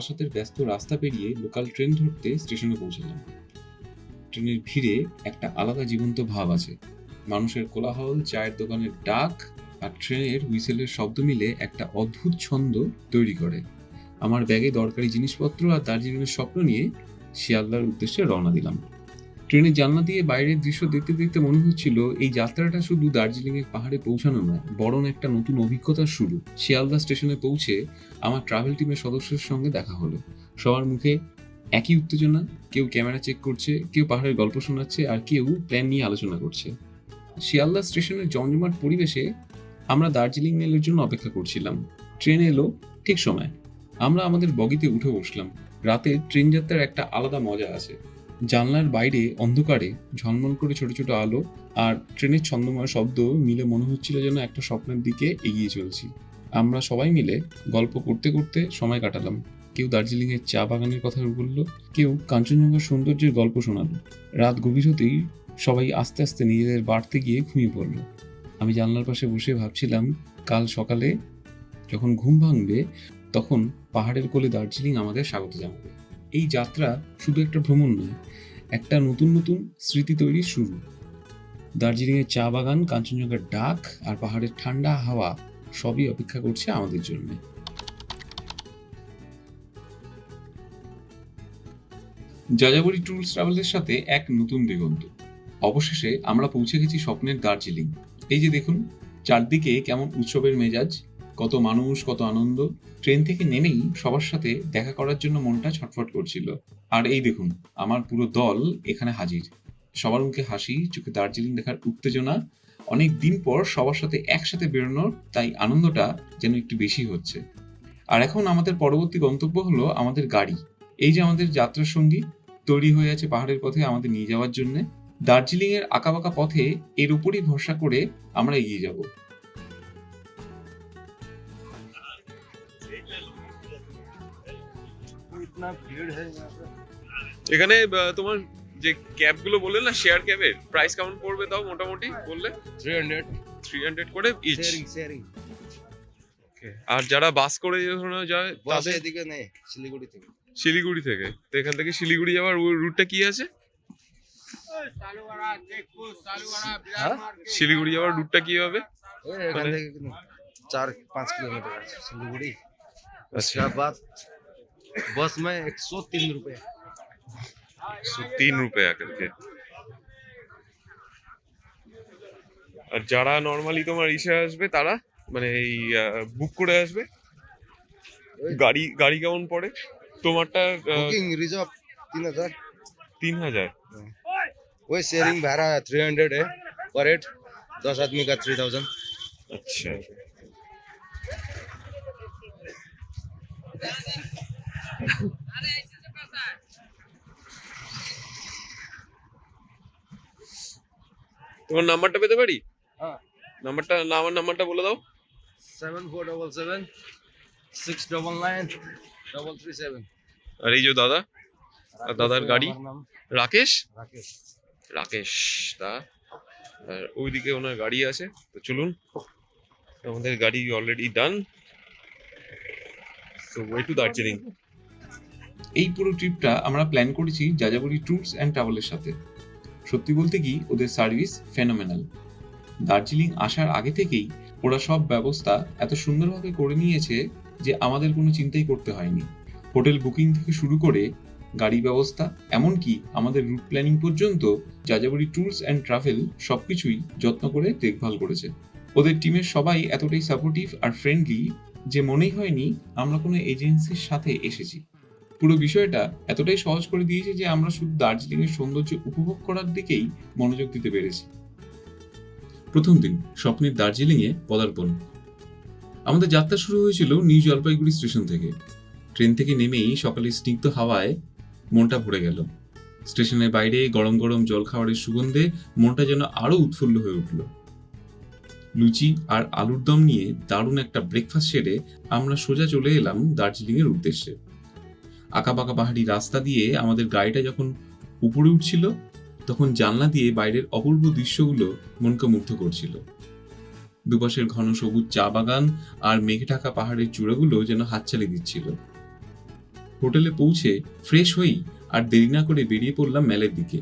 বারাসাতের ব্যস্ত রাস্তা পেরিয়ে লোকাল ট্রেন ধরতে স্টেশনে পৌঁছালাম। ট্রেনের ভিড়ে একটা আলাদা জীবন্ত ভাব আছে। মানুষের কোলাহল, চায়ের দোকানের ডাক আর ট্রেনের হুইসেলের শব্দ মিলে একটা অদ্ভুত ছন্দ তৈরি করে। আমার ব্যাগে দরকারি জিনিসপত্র আর দার্জিলিংয়ের স্বপ্ন নিয়ে শিয়ালদার উদ্দেশ্যে রওনা দিলাম। ট্রেনের জানলা দিয়ে বাইরের দৃশ্য দেখতে দেখতে মনে হচ্ছিল, এই যাত্রাটা শুধু দার্জিলিংয়ের পাহাড়ে পৌঁছানো নয়, বরং একটা নতুন অভিজ্ঞতার শুরু। শিয়ালদা স্টেশনে পৌঁছে আমার ট্রাভেল টিমের সদস্যের সঙ্গে দেখা হলো। সবার মুখে একই উত্তেজনা, কেউ ক্যামেরা চেক করছে, কেউ পাহাড়ের গল্প শোনাচ্ছে, আর কেউ প্ল্যান নিয়ে আলোচনা করছে। শিয়ালদা স্টেশনের জমজমাট পরিবেশে আমরা দার্জিলিং মেলের জন্য অপেক্ষা করছিলাম। ট্রেন এলো ঠিক সময়। আমরা আমাদের বগিতে উঠে বসলাম। রাতে ট্রেন যাত্রার একটা আলাদা মজা আছে। জানলার বাইরে অন্ধকারে ঝলমল করে ছোট ছোট আলো আর ট্রেনের ছন্দময় শব্দ মিলে মনে হচ্ছিল যেন একটা স্বপ্নের দিকে এগিয়ে চলছি। আমরা সবাই মিলে গল্প করতে করতে সময় কাটালাম। কেউ দার্জিলিংয়ের চা বাগানের কথা বলল, কেউ কাঞ্চনজঙ্ঘার সৌন্দর্যের গল্প শোনালো। রাত গভীর হতেই সবাই আস্তে আস্তে নিজেদের বাড়তে গিয়ে ঘুমিয়ে পড়ল। আমি জানলার পাশে বসে ভাবছিলাম, কাল সকালে যখন ঘুম ভাঙবে, তখন পাহাড়ের কোলে দার্জিলিং আমাদের স্বাগত জানাবে। এই যাত্রা শুধু একটা ভ্রমণ নয়, একটা নতুন নতুন স্মৃতি তৈরির শুরু। দার্জিলিংয়ের চা বাগান, কাঞ্চনজঙ্ঘার ডাক আর পাহাড়ের ঠান্ডা হাওয়া সবই অপেক্ষা করছে আমাদের জন্য। যাযাবরী ট্যুরস ট্রাভেলের সাথে এক নতুন দিগন্ত। অবশেষে আমরা পৌঁছে গেছি স্বপ্নের দার্জিলিং। এই যে দেখুন, চারদিকে কেমন উৎসবের মেজাজ কত মানুষ, কত আনন্দ। ট্রেন থেকে নেমেই সবার সাথে দেখা করার জন্য মনটা ছটফট করছিল। আর এই দেখুন, আমার পুরো দল এখানে হাজির। সবার মুখে হাসি, চোখে দার্জিলিং দেখার উত্তেজনা। অনেক দিন পর সবার সাথে একসাথে বেরোনোর, তাই আনন্দটা যেন একটু বেশি হচ্ছে। আর এখন আমাদের পরবর্তী গন্তব্য হলো আমাদের গাড়ি। এই যে আমাদের যাত্রার সঙ্গী, তৈরি হয়ে আছে পাহাড়ের পথে আমাদের নিয়ে যাওয়ার জন্য। দার্জিলিং এর আঁকাবাঁকা পথে এর উপরই ভরসা করে আমরা এগিয়ে যাব। इतना भीड़ है यहाँ पे এখানে আহ, তোমার যে ক্যাব গুলো বললে না শেয়ার ক্যাবের প্রাইস কেমন পড়বে তাও মোটামুটি বললে 300 থ্রি হান্ড্রেড করে ইচ शेयरिंग शेयरिंग আর যারা বাস করে ধরো যায় बस তাদের এদিকে নেই শিলিগুড়ি থেকে শিলিগুড়ি থেকে তো এখান থেকে শিলিগুড়ি যাওয়ার রুটটা কি আছে হ্যাঁ শিলিগুড়ি যাওয়ার রুটটা কি হবে ওই এখান মানে- থেকে কিন্তু চার পাঁচ किलोमीटर আছে শিলিগুড়ি আচ্ছা उसके बाद बस में एक सौ तीन रुपए So, তিন রুপে একে আর যারা নর্মালি তোমার ইসে আসবে তারা মানে এই বুক করে আসবে ওই গাড়ি গাড়ি কেমন পড়ে তোমারটা আহ, बुकिंग रिजर्व तीन हजार তিন হাজার वही शेयरिंग भाड़ा थ्री हंड्रेड है पर हेड दस आदमी का थ्री थाउजेंड আচ্ছা তোমার নাম্বারটা পেতে পারি? নাম্বারটা আমার নাম্বারটা বলে দাও। Seven four double seven six double nine double three seven আর এই যে দাদা আর দাদার গাড়ি। রাকেশ? রাকেশ। রাকেশ তা আর ওইদিকে ওনার গাড়ি আছে তো চলুন। আমাদের গাড়ি already done so way to Darjeeling. এই পুরো ট্রিপটা আমরা প্ল্যান করেছি যাযাবরি ট্যুরস অ্যান্ড ট্রাভেলের সাথে। সত্যি বলতে কি, ওদের সার্ভিস ফেনোমেনাল দার্জিলিং আসার আগে থেকেই ওরা সব ব্যবস্থা এত সুন্দরভাবে করে নিয়েছে যে আমাদের কোনো চিন্তাই করতে হয়নি। হোটেল বুকিং থেকে শুরু করে গাড়ি ব্যবস্থা, এমনকি আমাদের রুট প্ল্যানিং পর্যন্ত যাযাবরি ট্যুরস অ্যান্ড ট্রাভেল সবকিছুই যত্ন করে দেখভাল করেছে। ওদের টিমের সবাই এতটাই সাপোর্টিভ আর ফ্রেন্ডলি যে মনেই হয়নি আমরা কোনো এজেন্সির সাথে এসেছি। পুরো বিষয়টা এতটাই সহজ করে দিয়েছে যে আমরা শুধু দার্জিলিং এর সৌন্দর্য উপভোগ করার দিকেই মনোযোগ দিতে পেরেছি। প্রথম দিন, স্বপ্নের দার্জিলিং এ পদার্পণ। আমাদের যাত্রা শুরু হয়েছিল নিউ জলপাইগুড়ি স্টেশন থেকে। ট্রেন থেকে নেমেই সকালে স্নিগ্ধ হাওয়ায় মনটা ভরে গেল। স্টেশনের বাইরে গরম গরম জল খাবারের সুগন্ধে মনটা যেন আরও উৎফুল্ল হয়ে উঠল। লুচি আর আলুর দম নিয়ে দারুণ একটা ব্রেকফাস্ট সেরে আমরা সোজা চলে এলাম দার্জিলিং এর উদ্দেশ্যে। আঁকাবাঁকা পাহাড়ি রাস্তা দিয়ে আমাদের গাড়িটা যখন উপরে উঠছিল, তখন জানলা দিয়ে বাইরের অপূর্ব দৃশ্যগুলো মনকে মুগ্ধ করছিল। দুপাশের ঘন সবুজ চা বাগান আর মেঘে ঢাকা পাহাড়ের চূড়াগুলো যেন হাতছালি দিচ্ছিল। হোটেলে পৌঁছে ফ্রেশ হই আর দেরি না করে বেরিয়ে পড়লাম মেলের দিকে।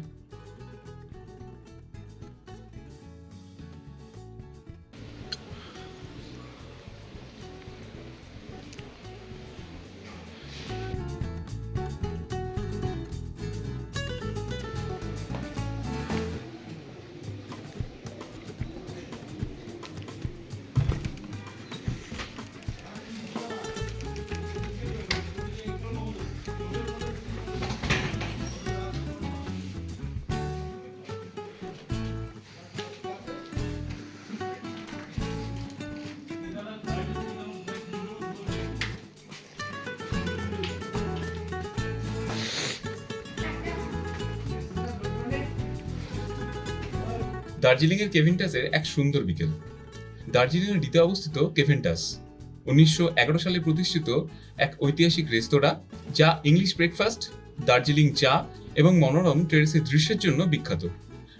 দার্জিলিং এর কেভিনটাসের এক সুন্দর বিকেল। দার্জিলিং এর দ্বিতীয় অবস্থিত কেভিনটাস উনিশশো এগারো সালে প্রতিষ্ঠিত এক ঐতিহাসিক রেস্তোরাঁ যা ইংলিশ ব্রেকফাস্ট দার্জিলিং চা এবং মনোরম টেরেসের দৃশ্যের জন্য বিখ্যাত।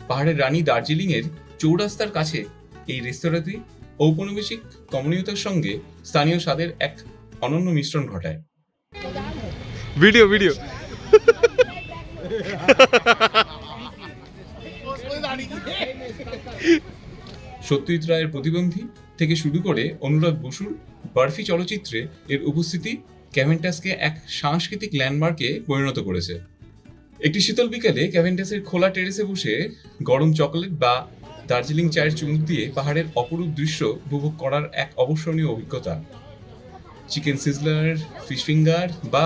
পাহাড়ের রানী দার্জিলিং এর চৌরাস্তার কাছে এই রেস্তোরাঁটি ঔপনিবেশিক কমনীয়তার সঙ্গে স্থানীয় স্বাদের এক অনন্য মিশ্রণ ঘটায়। Video video. সত্যজিৎ রায়ের প্রতিবন্ধী থেকে শুরু করে অনুরাগ বসুর বার্ফি চলচ্চিত্রে এর উপস্থিতি ক্যাভেন্টাসকে এক সাংস্কৃতিক ল্যান্ডমার্কে পরিণত করেছে। একটি শীতল বিকেলে ক্যাভেন্টাসের খোলা টেরেসে বসে গরম চকলেট বা দার্জিলিং চায়ের চুমুক দিয়ে পাহাড়ের অপরূপ দৃশ্য উপভোগ করার এক অবসরণীয় অভিজ্ঞতা। চিকেন সিজলার, ফিশ ফিঙ্গার বা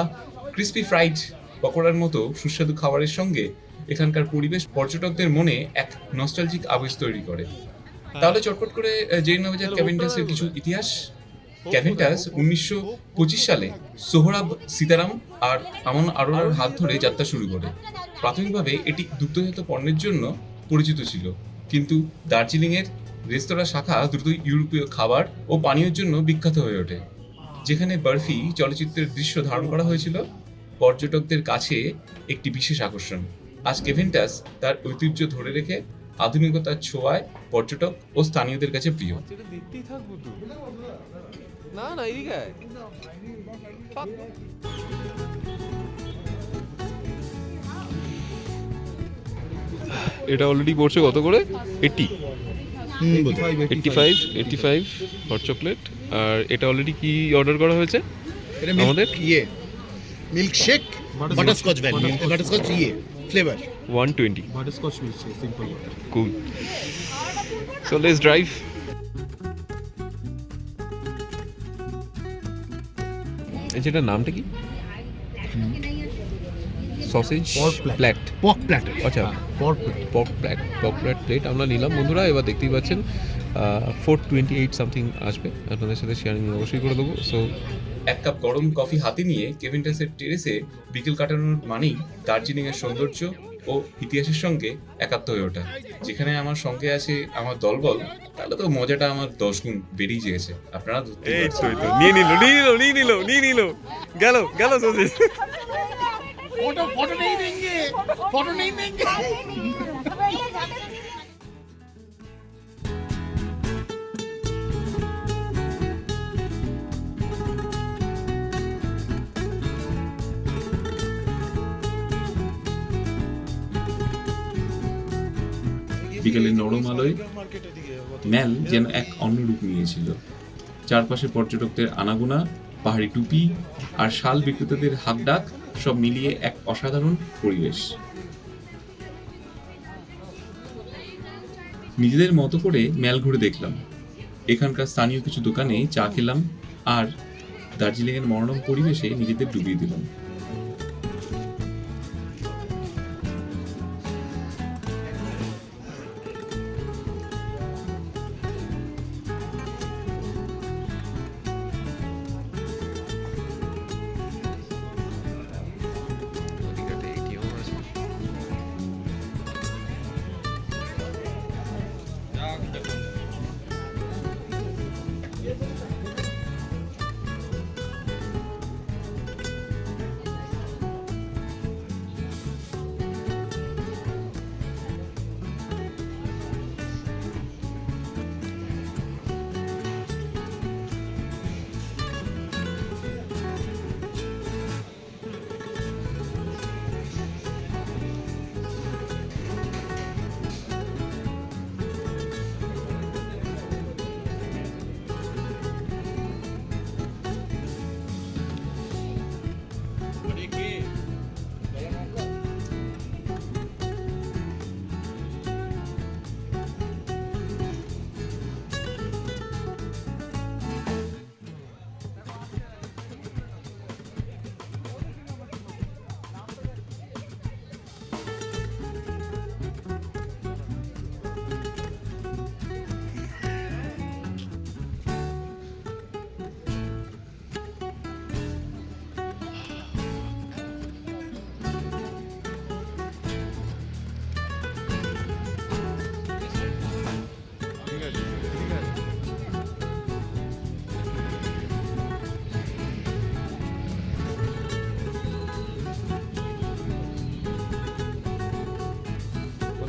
ক্রিস্পি ফ্রাইড পকোড়ার মতো সুস্বাদু খাবারের সঙ্গে এখানকার পরিবেশ পর্যটকদের মনে এক নস্টালজিক আবেশ তৈরি করে। তাহলে চটপট করে জেনে নেওয়া যাক ক্যাভেন্টাসের কিছু ইতিহাস। ক্যাভেন্টাস উনিশশো পঁচিশ সালে সোহরাব সীতারাম আর আমন আরোরার হাত ধরে যাত্রা শুরু করে। প্রাথমিকভাবে এটি দুগ্ধজাত পণ্যের জন্য পরিচিত ছিল। কিন্তু দার্জিলিংয়ের রেস্তোরাঁ শাখা দ্রুত ইউরোপীয় খাবার ও পানীয়ের জন্য বিখ্যাত হয়ে ওঠে। যেখানে বার্ফি চলচ্চিত্রের দৃশ্য ধারণ করা হয়েছিল। পর্যটকদের কাছে একটি বিশেষ আকর্ষণ। আজ কেভেন্টাস তার ঐতিহ্য ধরে রেখে আধুনিকতার ছোঁয়ায় পর্যটক ও স্থানীয়দের কাছে প্রিয়। না না। এটা অলরেডি পড়ছে কত করে? Eighty eighty five eighty five hot chocolate আর এটা অলরেডি কি অর্ডার করা হয়েছে? আমাদের আমাদের? ইয়ে। Milk shake butterscotch valley butterscotch ইয়ে। Flavour one twenty butterscotch milkshake, simple. Water. Cool so let's drive যেটার নামটা কি? সসেজ. Platter Pork platter. আচ্ছা। Pork platter. Pork platter pork platter plate আমরা নিলাম। বন্ধুরা এবার দেখতেই পাচ্ছেন ফোর টোয়েন্টি এইট সামথিং আসবে। আপনাদের সাথে শেয়ারিং অবশ্যই করে দেবো। সো এক কাপ গরম কফি হাতে নিয়ে কেভিনটাসের টেরেসে বিকেল কাটানোর মানেই দার্জিলিংয়ের সৌন্দর্য ও ইতিহাসের সঙ্গে একাত্ম হয়ে ওঠা। যেখানে আমার সঙ্গে আছে আমার দলবল তাহলে তো মজাটা আমার দশ গুণ বেরিয়ে যেয়েছে। আপনারা নিয়ে নিল নিয়ে নিল নিয়ে নিল নিয়ে নিল। গেল গেল ফটো ফটো নেই ফটো নেই देंगे বিকেলের নরম আলোয় ম্যাল যেন এক অন্য রূপ নিয়েছিল। চারপাশে পর্যটকদের আনাগোনা, পাহাড়ি টুপি আর শাল বিক্রেতাদের হাক ডাক সব মিলিয়ে এক অসাধারণ পরিবেশ। নিজেদের মতো করে ম্যাল ঘুরে দেখলাম। এখানকার স্থানীয় কিছু দোকানে চা খেলাম আর দার্জিলিংয়ের মনোরম পরিবেশে নিজেদের ডুবিয়ে দিলাম।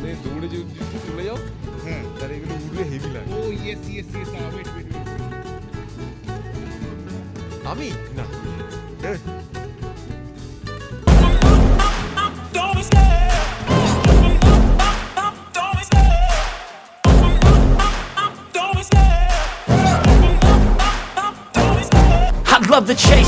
যে দৌড়ে যদি চলে যাও হ্যাঁ তাহলে এগুলো উঠবে love the chase